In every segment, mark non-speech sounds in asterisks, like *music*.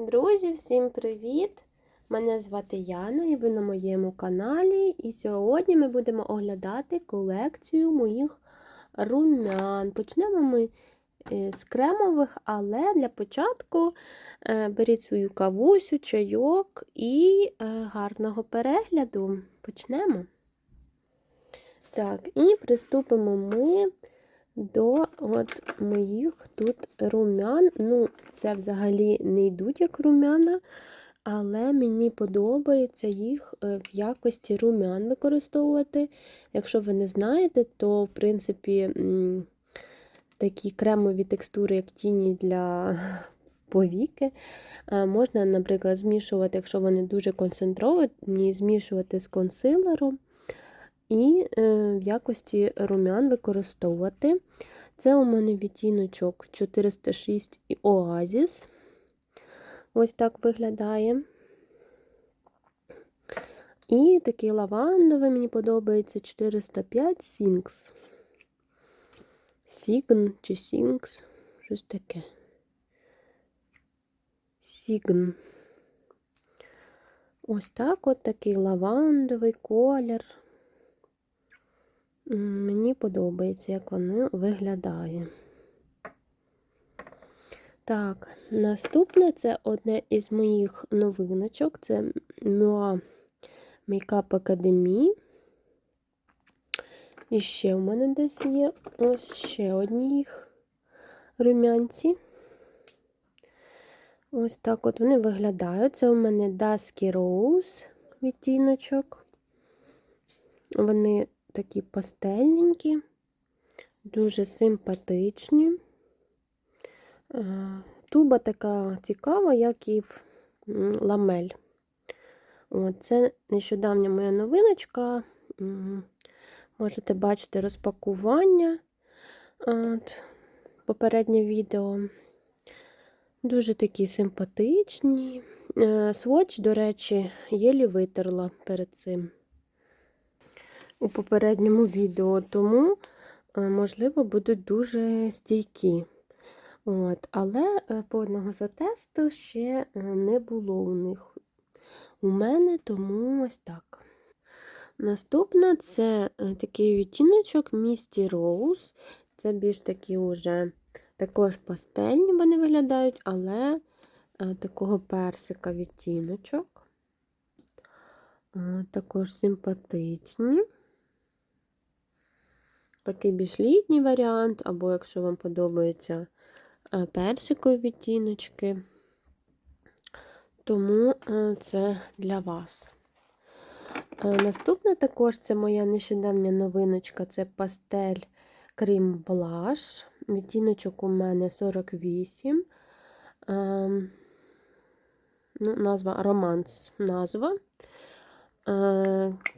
Друзі, всім привіт! Мене звати Яна і ви на моєму каналі. І сьогодні ми будемо оглядати колекцію моїх румян. Почнемо ми е, з кремових, але для початку е, беріть свою кавусю, чайок і е, гарного перегляду. Почнемо. Так, і приступимо ми до от моїх тут румян. Ну, це взагалі не йдуть як румяна, але мені подобається їх е, в якості румян використовувати. Якщо ви не знаєте, то, в принципі, такі кремові текстури, як тіні для *laughs* повіки, е, можна, наприклад, змішувати, якщо вони дуже концентровані, змішувати з консилером і е, в якості румян використовувати. Це у мене відтіночок 406 і Оазіс. Ось так виглядає. І такий лавандовий, мені подобається 405 Сінкс. Сігн чи Сінкс, щось таке. Сігн. Ось так от такий лавандовий колір. Мені подобається, як воно виглядає. Так, наступне це одне із моїх новиночок це Mua Makeup Academy. І ще в мене десь є ось ще одні їх румянці. Ось так от вони виглядають. Це у мене Dusky Rose відтіночок. Вони такі пастельненькі, дуже симпатичні. Е, туба така цікава, як і в ламель. Це нещодавня моя новиночка. Можете бачити розпакування. От, Попереднє відео. Дуже такі симпатичні. Е, Своч, до речі, єлі витерла перед цим у попередньому відео, тому, е, можливо, будуть дуже стійкі. От, Але е, повного затесту ще е, не було у них у мене, тому ось так. Наступна це такий відтіночок Misty Rose. Це більш такі уже також пастельні вони виглядають, але такого персика відтіночок. Також симпатичні такий більш літній варіант, або якщо вам подобаються е, персикові відтіночки, тому е, це для вас. Е, наступна також це моя нещодавня новиночка це пастель Крім Блаш. Відтіночок у мене 48. Ем, ну, Назва Романс назва.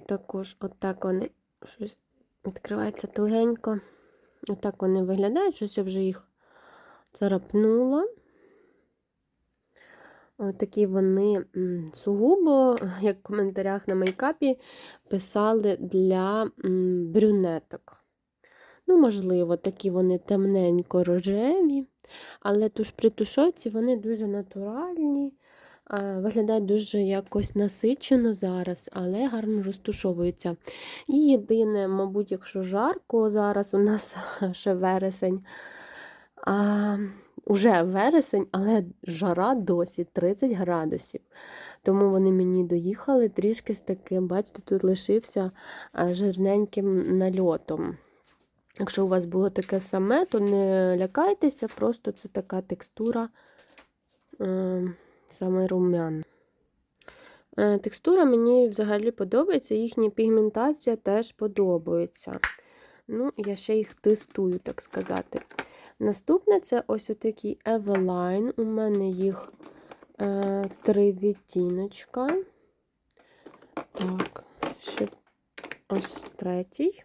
Також отак вони щось Відкривається тугенько. Отак вони виглядають, щось я вже їх царапнула. Такі вони сугубо, як в коментарях на мейкапі, писали для брюнеток. Ну, можливо, такі вони темненько рожеві, але туж при тушоці вони дуже натуральні. Виглядає дуже якось насичено зараз, але гарно розтушовуються. І єдине, мабуть, якщо жарко, зараз у нас *laughs* ще вересень, а, уже вересень, але жара досі 30 градусів. Тому вони мені доїхали трішки з таким, бачите, тут лишився жирненьким нальотом. Якщо у вас було таке саме, то не лякайтеся, просто це така текстура. Саме румян. Е, текстура мені взагалі подобається, їхня пігментація теж подобається. Ну, я ще їх тестую, так сказати. Наступне це ось отакий Eveline. У мене їх е, три відтіночка. Так, ще ось третій.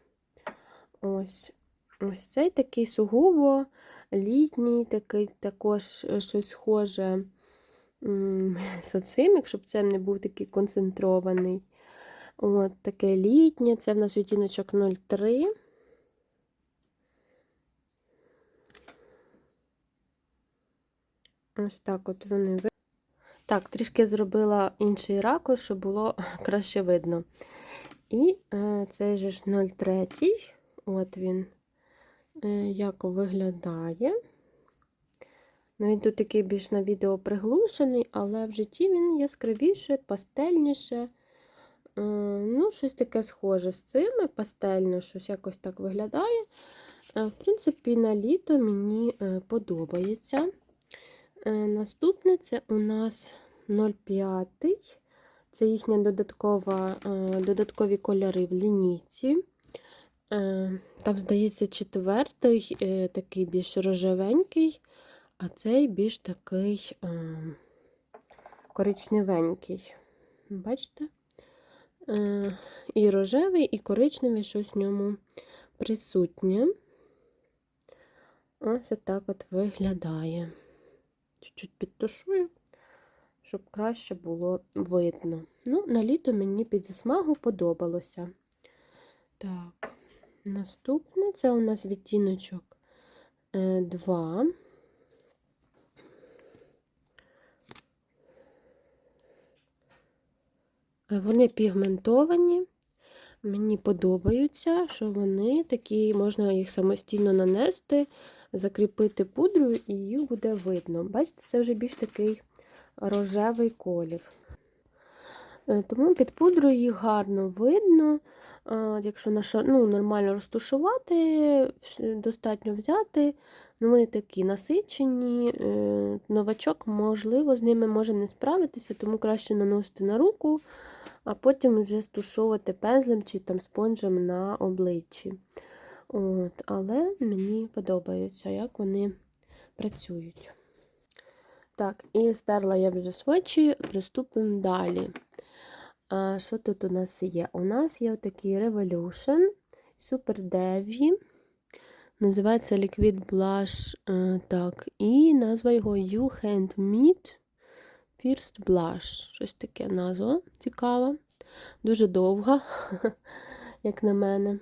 Ось ось цей такий сугубо літній, такий також щось схоже з оцим, якщо б це не був такий концентрований. От Таке літнє, це в нас відтіночок 03. Ось так от вони Так, трішки зробила інший ракурс, щоб було *laughs* краще видно. І е, цей же ж 03, от він, е, як виглядає. Ну, він тут такий більш на відео приглушений, але в житті він яскравіше, пастельніше. Е, ну, щось таке схоже з цими, пастельно, щось якось так виглядає. Е, в принципі, на літо мені е, подобається. Наступне це у нас 0,5. Це їхня додаткові кольори в лінійці. Там, здається, четвертий, такий більш рожевенький, а цей більш такий е, коричневенький. Бачите? Е, І рожевий, і коричневий щось в ньому присутнє. Ось отак от виглядає. Чуть-чуть підтушую, щоб краще було видно. Ну, на літо мені під засмагу подобалося. Так, наступне це у нас відтіночок 2. Вони пігментовані. Мені подобаються, що вони такі, можна їх самостійно нанести, закріпити пудрою, і їх буде видно. Бачите, це вже більш такий рожевий колір. Е, Тому під пудрою їх гарно видно. Якщо ну, нормально розтушувати, достатньо взяти. Ну, вони такі насичені. е, Новачок, можливо, з ними може не справитися, тому краще наносити на руку, а потім вже стушовувати пензлем чи там спонжем на обличчі. От, але мені подобається, як вони працюють. Так, і стерла я вже свочі, приступимо далі. А, що тут у нас є? У нас є такий Revolution Super Devi. Називається Liquid Blush. е, Так, і назва його You Hand Meet First Blush. Щось таке назва цікава. Дуже довга, *laughs* як на мене.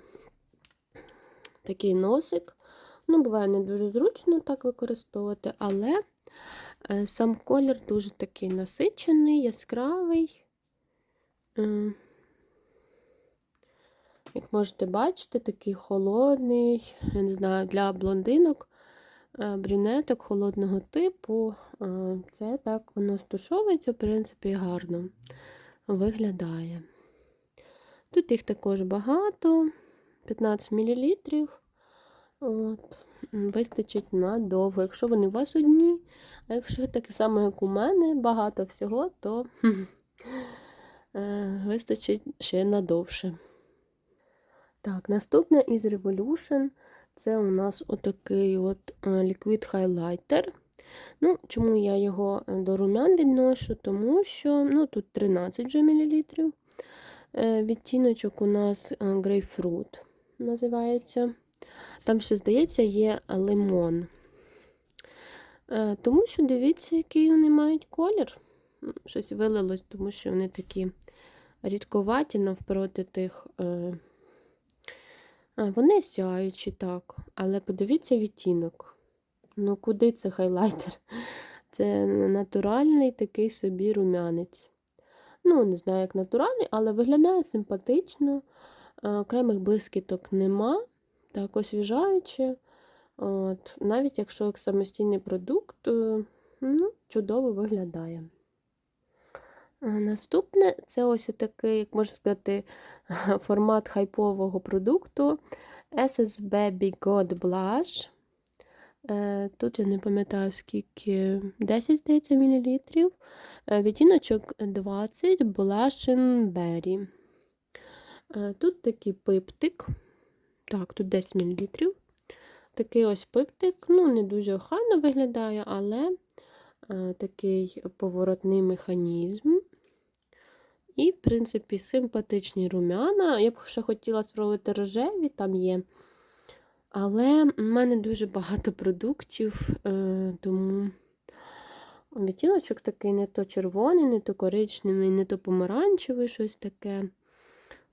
Такий носик. Ну, буває не дуже зручно так використовувати, але е, сам колір дуже такий насичений, яскравий. Е, Як можете бачити, такий холодний, я не знаю, для блондинок, брюнеток холодного типу. Е, Це так воно стушовується, в принципі, гарно виглядає. Тут їх також багато, 15 мл. От, вистачить надовго. Якщо вони у вас одні, а якщо так само, як у мене, багато всього, то *laughs* е, вистачить ще надовше. Так, наступне із Revolution це у нас отакий от е, Liquid Highlighter. Ну, Чому я його до румян відношу? Тому що ну, тут 13 вже мл. Е, Відтіночок у нас е, Grapefruit називається. Там ще, здається, є лимон. Е, Тому що дивіться, який вони мають колір. Щось вилилось, тому що вони такі рідковаті навпроти тих. Вони сяючі, так. Але подивіться відтінок. Ну, куди це хайлайтер? *laughs* Це натуральний такий собі румянець. Ну, не знаю, як натуральний, але виглядає симпатично. Окремих блискіток нема. Так, освіжаюче. От, навіть якщо як самостійний продукт, е, ну, чудово виглядає. Наступне це ось такий, як можна сказати, *laughs* формат хайпового продукту SS Baby God Blush. Тут я не пам'ятаю, скільки 10, здається, мілілітрів. Е, Відтіночок 20 Blushing Berry. Тут такий пиптик. Так, тут 10 мл. Такий ось пиптик. Ну, не дуже охайно виглядає, але такий поворотний механізм. І, в принципі, симпатичні румяна. Я б ще хотіла спробувати рожеві, там є. Але в мене дуже багато продуктів, е, тому відтіночок такий не то червоний, не то коричневий, не то помаранчевий, щось таке.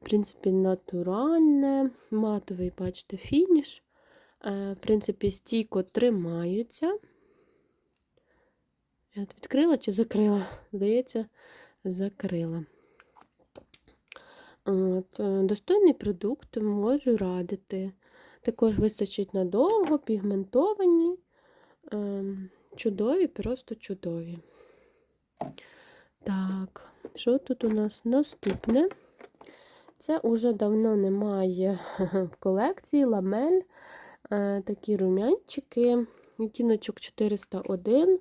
В принципі, натуральне, матовий, бачите, фініш. Е, В принципі, стійко тримаються. Я відкрила чи закрила? Здається, закрила. От, е, достойний продукт, можу радити. Також вистачить надовго, пігментовані, ем, чудові, просто чудові. Так, що тут у нас наступне? Це уже давно немає в *laughs* колекції ламель. Е, такі румянчики. Відтіночок 401.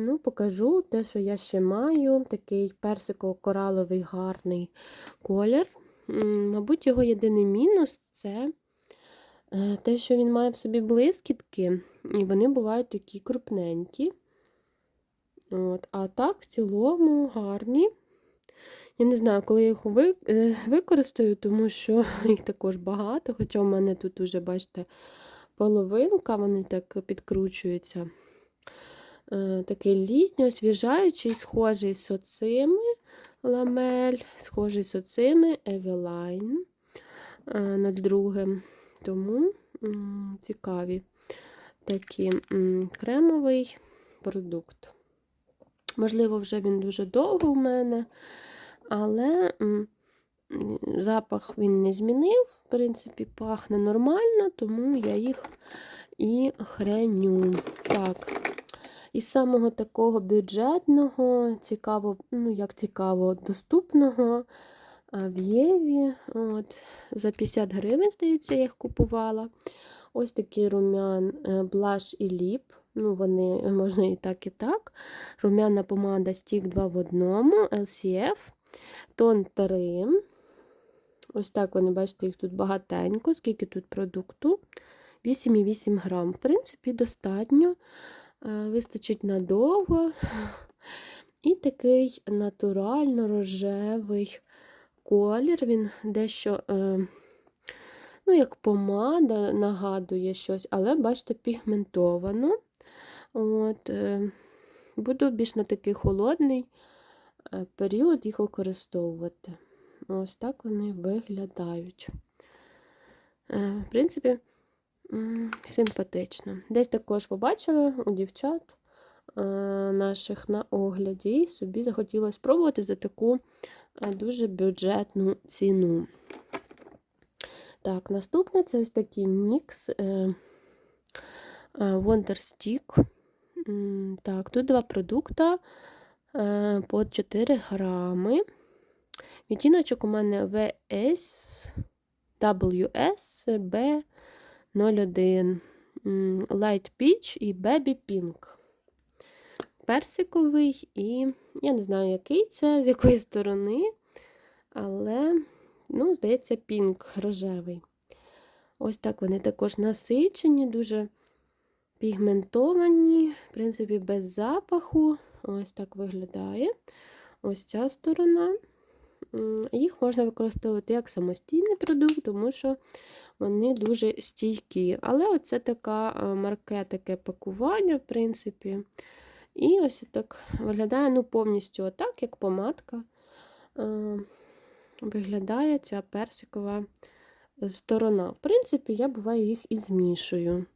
Ну, покажу те, що я ще маю. Такий персико-кораловий гарний колір. Мабуть, його єдиний мінус це е, те, що він має в собі блискітки, і вони бувають такі крупненькі. От. А так, в цілому, гарні. Я не знаю, коли я їх е, використаю, тому що *laughs* їх також багато, хоча в мене тут уже, бачите, половинка, вони так підкручуються. Е, Такий літньо, освіжаючий, схожий з оцими ламель, схожий з оцими Eveline е, над другим. Тому цікаві такі м, кремовий продукт. Можливо, вже він дуже довго в мене, але запах він не змінив. В принципі, пахне нормально, тому я їх і храню. Так. Із самого такого бюджетного, цікаво, ну як цікаво, доступного в Єві. От, за 50 гривень, здається, я їх купувала. Ось такий румян е, блаш і ліп. Ну, вони можна і так, і так. Румяна помада Стік 2 в одному, LCF, тон 3. Ось так вони, бачите, їх тут багатенько, скільки тут продукту. 8,8 грам. В принципі, достатньо. Е, Вистачить надовго. І такий натурально рожевий колір. Він дещо, е, ну, як помада, нагадує щось, але, бачите, пігментовано. От, е, Буду більш на такий холодний період їх використовувати. Ось так вони виглядають. В принципі, Симпатично. Десь також побачила у дівчат е, наших на огляді, і собі захотілося спробувати за таку е, дуже бюджетну ціну. Так, наступне це ось такий Nix е, Wonder Stick. Так, тут два продукти по 4 грами. Відтіночок у мене VS WS B. 01, Light Peach і Baby Pink. Персиковий і я не знаю, який це, з якої сторони, але, ну, здається, пінк рожевий. Ось так вони також насичені, дуже пігментовані, в принципі, без запаху. Ось так виглядає. Ось ця сторона. Їх можна використовувати як самостійний продукт, тому що вони дуже стійкі. Але оце така марке, таке пакування, в принципі. І ось так виглядає ну, повністю отак, як помадка. Виглядає ця персикова сторона. В принципі, я буває їх і змішую.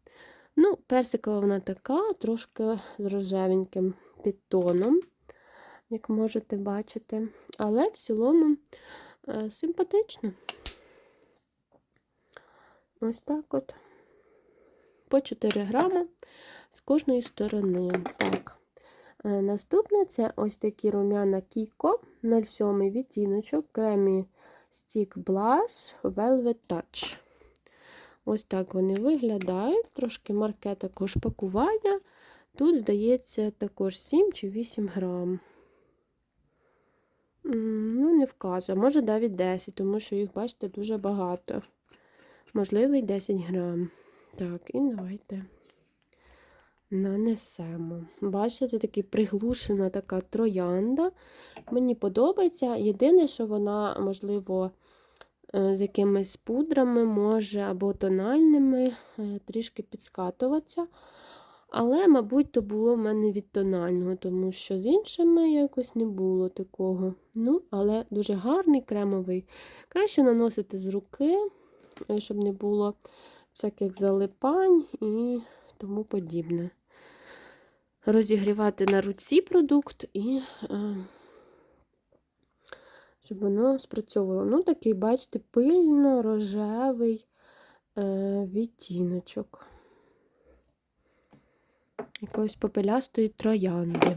Ну, персикова вона така, трошки з рожевеньким підтоном, як можете бачити. Але в цілому е, симпатично. Ось так от. По 4 грама з кожної сторони. Так. Е, Наступне це ось такі рум'яна Кіко 07 відтіночок, кремі Stick Blush Velvet Touch. Ось так вони виглядають. Трошки марке також пакування. Тут, здається, також 7 чи 8 грам. Ну, не вказує. Може, навіть 10, тому що їх, бачите, дуже багато. Можливо, й 10 грам. Так, і давайте нанесемо. Бачите, це таки приглушена така троянда. Мені подобається. Єдине, що вона, можливо, е, з якимись пудрами може або тональними е, трішки підскатуватися. Але, мабуть, то було в мене від тонального, тому що з іншими якось не було такого. Ну, але дуже гарний кремовий. Краще наносити з руки, е, щоб не було всяких залипань і тому подібне. розігрівати на руці продукт і е, щоб воно спрацьовувало. Ну, такий, бачите, пильно-рожевий е, відтіночок. Якоїсь попелястої троянди.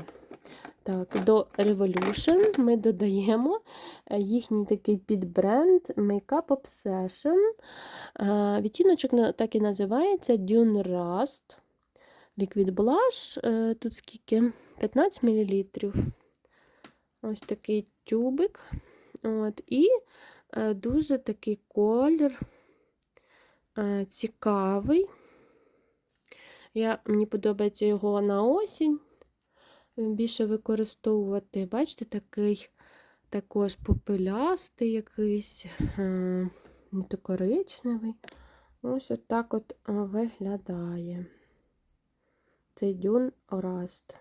Так, до Revolution ми додаємо е, їхній такий підбренд Makeup Obsession. Е, Відтіночок так і називається Dune Rust. Liquid Blush. е, Тут скільки? 15 мл. Ось такий тюбик. От, і дуже такий колір цікавий. Я, мені подобається його на осінь більше використовувати. Бачите, такий також попелястий якийсь, е, не коричневий. Ось отак от е, виглядає. Цей дюн Раст.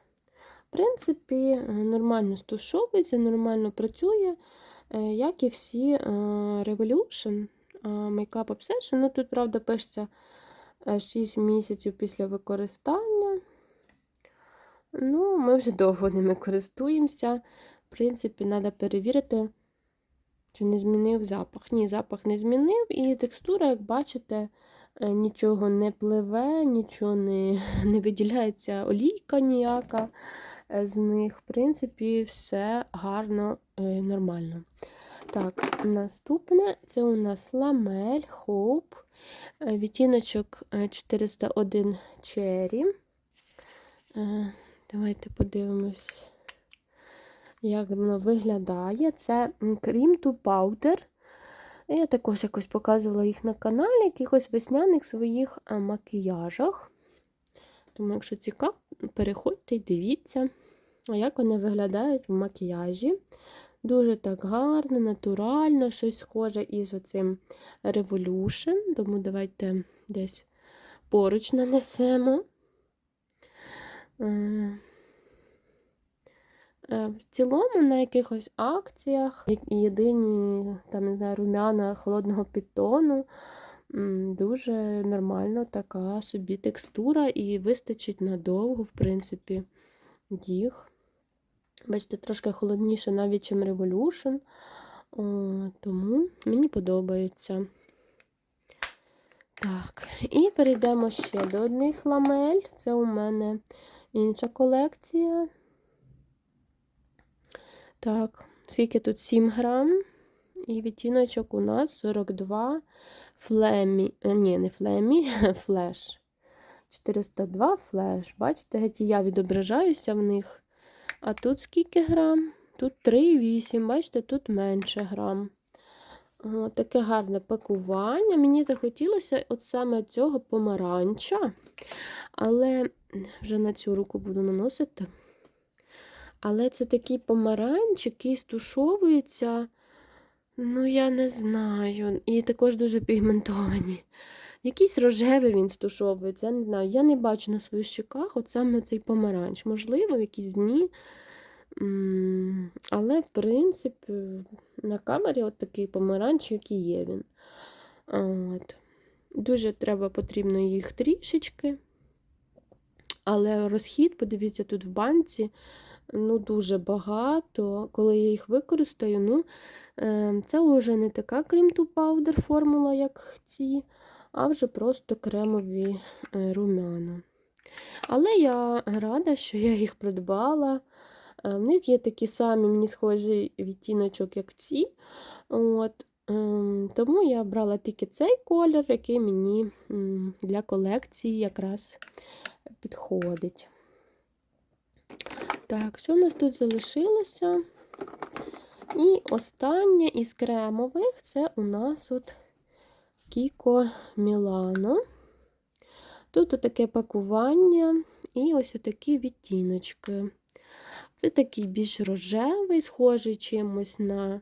В принципі, е, нормально стушовується, нормально працює, як і всі Revolution Makeup Obsession. Ну, тут, правда, пишеться 6 місяців після використання. Ну, ми вже довго ними користуємося. В принципі, треба перевірити, чи не змінив запах. Ні, запах не змінив, і текстура, як бачите, е, нічого не пливе, нічого не, *laughs* не виділяється олійка ніяка е, з них. В принципі, все гарно, е, нормально. Так, наступне це у нас ламель е, відтіночок е, 401 Cherry. Е, Давайте подивимось, як воно виглядає. Це крім ту паудер. Я також якось показувала їх на каналі, якихось весняних своїх макіяжах. Тому, якщо цікаво, переходьте і дивіться, як вони виглядають в макіяжі. Дуже так гарно, натурально, щось схоже із оцим Revolution. Тому давайте десь поруч нанесемо. Е, е, В цілому на якихось акціях, єдині там, не знаю, румяна холодного підтону, дуже нормальна така собі текстура і вистачить надовго, в принципі, їх. Бачите, трошки холодніше навіть, ніж Revolution. О, тому мені подобається. Так, і перейдемо ще до одних ламель. Це у мене інша колекція. Так, скільки тут 7 грам. І відтіночок у нас 42 флемі. е, Ні, не флемі, *laughs* флеш. 402 флеш. Бачите, я відображаюся в них. А тут скільки грам? Тут 3,8. Бачите, тут менше грам. О, таке гарне пакування. Мені захотілося от саме цього помаранча. Але вже на цю руку буду наносити. Але це такий помаранч, який стушовується. Ну, я не знаю. І також дуже пігментовані. Якийсь рожевий він стушовується, я не знаю. Я не бачу на своїх щеках от саме цей помаранч. Можливо, в якісь дні. Але, в принципі, на камері от такий помаранч, який є він. От. Дуже треба потрібно їх трішечки. Але розхід, подивіться, тут в банці ну, дуже багато. Коли я їх використаю, ну, е, це вже не така крем ту паудер формула, як ці, а вже просто кремові е, румяна. Але я рада, що я їх придбала. Е, В них є такі самі мені схожі відтіночок, як ці. От. ем, Тому я брала тільки цей колір, який мені для колекції якраз підходить. Так, що в нас тут залишилося? І останнє із кремових це у нас от Кіко Мілано. Тут таке пакування і ось такі відтіночки. Це такий більш рожевий, схожий чимось на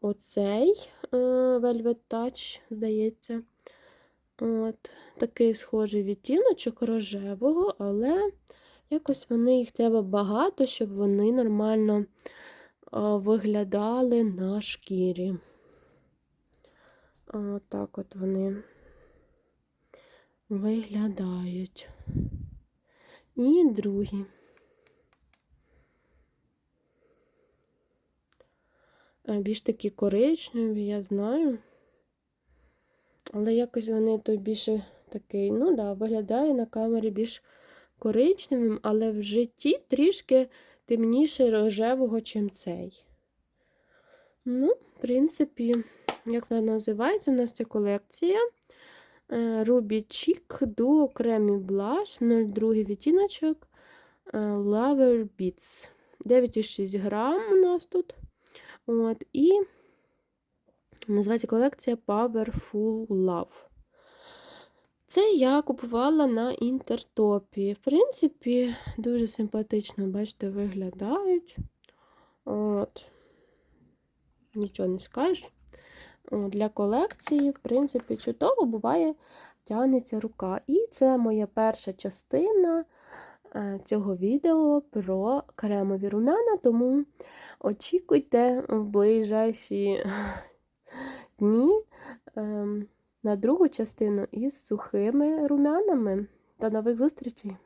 оцей е, Velvet Touch, здається. От, Такий схожий відтіночок рожевого, але якось вони їх треба багато, щоб вони нормально е, виглядали на шкірі. Отак от вони виглядають. І другі. Більш такі коричневі, я знаю. Але якось вони то більше такий, ну да, виглядає на камері більш коричневим, але в житті трішки темніше рожевого, чим цей. Ну, в принципі як вона називається, у нас ця колекція. Е, Ruby Chic Duo Creamy Blush 02 відтіночок е, Lover Beats. 9,6 грам у нас тут. От, і називається колекція Powerful Love. Це я купувала на інтертопі. В принципі, дуже симпатично, бачите, виглядають. От. Нічого не скажеш. Для колекції, в принципі, чудово буває, тягнеться рука. І це моя перша частина е, цього відео про кремові румяна, тому очікуйте в ближайші *laughs* дні ем, на другу частину із сухими румянами. До нових зустрічей!